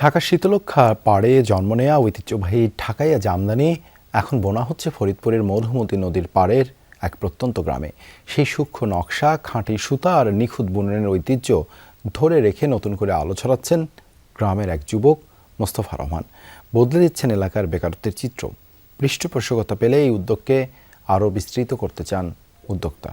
ঢাকার শীতলক্ষা পাড়ে জন্ম নেয়া ঐতিহ্যবাহী ঢাকাইয়া জামদানি এখন বোনা হচ্ছে ফরিদপুরের মধুমতি নদীর পাড়ের এক প্রত্যন্ত গ্রামে। সেই সূক্ষ্ম নকশা, খাঁটি সুতা আর নিখুঁত বুননের ঐতিহ্য ধরে রেখে নতুন করে আলো ছড়াচ্ছেন গ্রামের এক যুবক মোস্তফা রহমান। বদলে দিচ্ছেন এলাকার বেকারত্বের চিত্র। পৃষ্ঠপোষকতা পেলে এই উদ্যোগকে আরও বিস্তৃত করতে চান উদ্যোক্তা।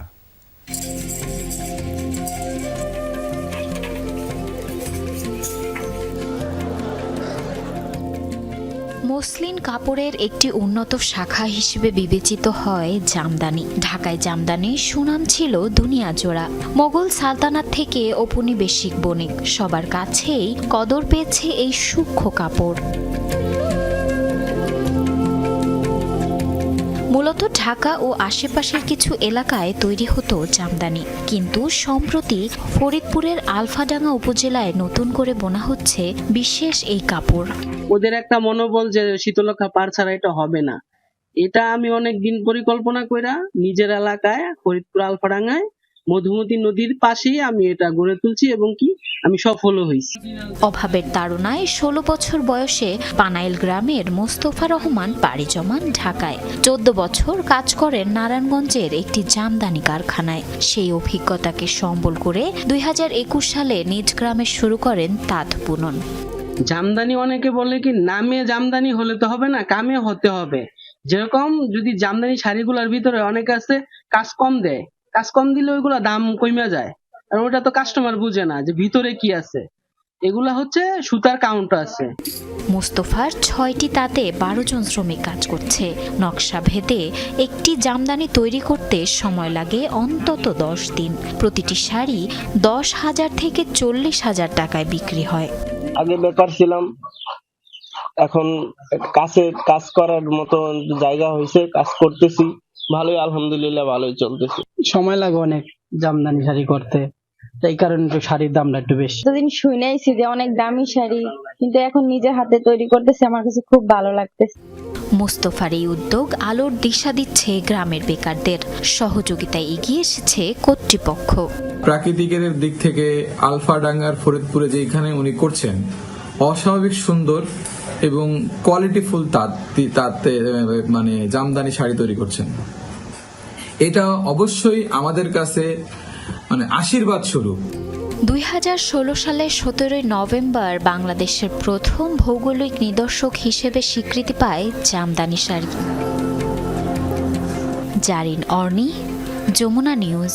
মসলিন কাপড়ের একটি উন্নত শাখা হিসেবে বিবেচিত হয় জামদানি। ঢাকায় জামদানি সুনাম ছিল দুনিয়া জোড়া। মোগল সালতানাত থেকে ঔপনিবেশিক বণিক। সবার কাছেই কদর পেয়েছে এই সূক্ষ্ম কাপড়। মূলত ঢাকা ও আশেপাশের কিছু এলাকায় তৈরি হতো জামদানি। কিন্তু সম্প্রতি ফরিদপুরের আলফাডাঙ্গা উপজেলায় নতুন করে বোনা হচ্ছে বিশেষ এই কাপড়। ওদের একটা মনোবল যে শীতলক্ষা পার ছাড়া এটা হবে না। এটা আমি অনেক দিন পরিকল্পনা কইরা নিজের এলাকায় ফরিদপুর আলফাডাঙ্গায় মধুমতি নদীর পাশেই আমি এটা গড়ে তুলছি এবং কি আমি সফলও হয়েছি। অভাবের তাড়নায় ষোলো বছর বয়সে পানাইল গ্রামের মোস্তফা রহমান পাড়ি জমান ঢাকায়। চোদ্দ বছর কাজ করেন নারায়ণগঞ্জের একটি জামদানি কারখানায়। সেই অভিজ্ঞতাকে সম্বল করে দুই হাজার একুশ সালে নিজ গ্রামে শুরু করেন তাঁত বুনন। জামদানি অনেকে বলে কি নামে জামদানি হলে তো হবে না কামে হতে হবে। যেরকম যদি জামদানি শাড়িগুলোর ভিতরে অনেকে আছে কাজ কম দেয়। কাজ কম দিলে ওইগুলা দাম কমে যায়। আর ওটা তো কাস্টমার বুঝে না যে ভিতরে কি আছে। এগুলা হচ্ছে সুতার কাউন্ট আছে। মোস্তফার ছয়টি তাতে বারো জন শ্রমিক কাজ করছে। নকশা ভেদে একটি জামদানি তৈরি করতে সময় লাগে অন্তত দশ দিন। প্রতিটি শাড়ি দশ হাজার থেকে চল্লিশ হাজার টাকায় বিক্রি হয়। আগে বেকার ছিলাম। এখন কাছে কাজ করার মতো জায়গা হয়েছে কাজ করতেছি। ভালোই আলহামদুলিল্লাহ ভালোই চলতেছে। সময় লাগে অনেক জামদানি শাড়ি করতে। এই কারণে একটু শাড়ির দামটা একটু বেশি। এতদিন শুনেছি যে অনেক দামি শাড়ি কিন্তু এখন নিজের হাতে তৈরি করতেছে আমার কাছে খুব ভালো লাগতেছে। মোস্তফার এই উদ্যোগ আলোর দিশা দিচ্ছে গ্রামের বেকারদের। সহযোগিতায় এগিয়ে এসেছে কর্তৃপক্ষ। প্রাকৃতিকের দিক থেকে আলফাডাঙ্গার ফরিদপুরে যেখানে উনি করছেন অস্বাভাবিক সুন্দর এবং কোয়ালিটিফুল তাঁত তাঁতে মানে জামদানি শাড়ি তৈরি করছেন। এটা অবশ্যই আমাদের কাছে মানে আশীর্বাদ স্বরূপ। দুই হাজার ষোলো সালের সতেরোই নভেম্বর বাংলাদেশের প্রথম ভৌগোলিক নিদর্শক হিসেবে স্বীকৃতি পায় জামদানি শাড়ি। জারিন অর্নি, যমুনা নিউজ।